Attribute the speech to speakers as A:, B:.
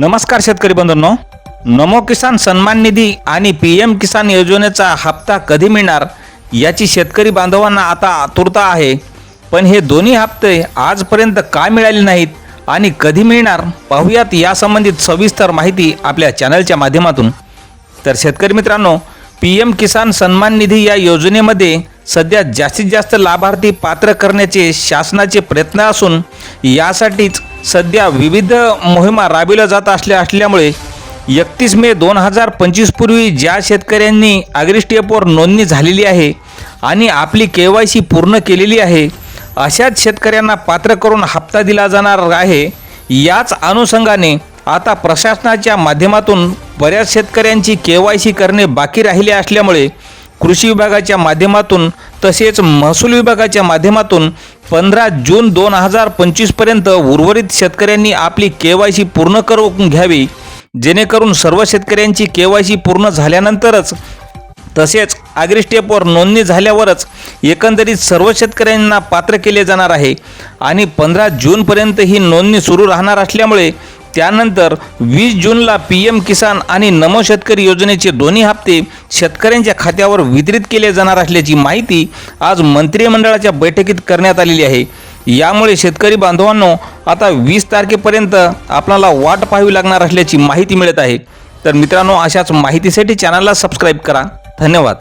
A: नमस्कार शेतकरी बंधूंनो. नमो किसान सन्मान निधी आणि पी एम किसान योजनेचा हप्ता कधी मिळणार याची शेतकरी बांधवांना आता आतुरता आहे. पण हे दोन्ही हप्ते आजपर्यंत का मिळाले नाहीत आणि कधी मिळणार पाहूयात यासंबंधित सविस्तर माहिती आपल्या चॅनलच्या माध्यमातून. तर शेतकरी मित्रांनो पी एम किसान सन्मान निधी या योजनेमध्ये सध्या जास्तीत जास्त लाभार्थी पात्र करण्याचे शासनाचे प्रयत्न असून यासाठीच सध्या विविध मोहिमा राबविल्या जात असल्या असल्यामुळे एकतीस मे दोन हजार पंचवीस पूर्वी ज्या शेतकऱ्यांनी ॲग्रिस्टेपवर नोंदणी झालेली आहे आणि आपली के वाय सी पूर्ण केलेली आहे अशाच शेतकऱ्यांना पात्र करून हप्ता दिला जाणार आहे याच अनुषंगाने आता प्रशासनाच्या माध्यमातून बऱ्याच शेतकऱ्यांची के वाय सी करणे बाकी राहिले असल्यामुळे कृषी विभागाच्या माध्यमातून तसेच महसूल विभागाच्या माध्यमातून पंधरा जून दोन हजार पंचवीसपर्यंत उर्वरित शेतकऱ्यांनी आपली के वाय सी पूर्ण करून घ्यावी. जेणेकरून सर्व शेतकऱ्यांची के वाय सी पूर्ण झाल्यानंतरच तसेच आगरी स्टेपवर नोंदणी झाल्यावरच एकंदरीत सर्व शेतकऱ्यांना पात्र केले जाणार आहे. आणि पंधरा जूनपर्यंत ही नोंदणी सुरू राहणार असल्यामुळे त्यानंतर वीस जूनला पी एम किसान आणि नमो शेतकरी योजनेचे दोन्ही हप्ते शेतकऱ्यांच्या खात्यावर वितरित केले जाणार असल्याची माहिती आज मंत्रिमंडळाच्या बैठकीत करण्यात आलेली आहे. यामुळे शेतकरी बांधवांनो आता वीस तारखेपर्यंत आपल्याला वाट पाहावी लागणार असल्याची माहिती मिळत आहे. तर मित्रांनो अशाच माहितीसाठी चॅनलला सबस्क्राईब करा. धन्यवाद.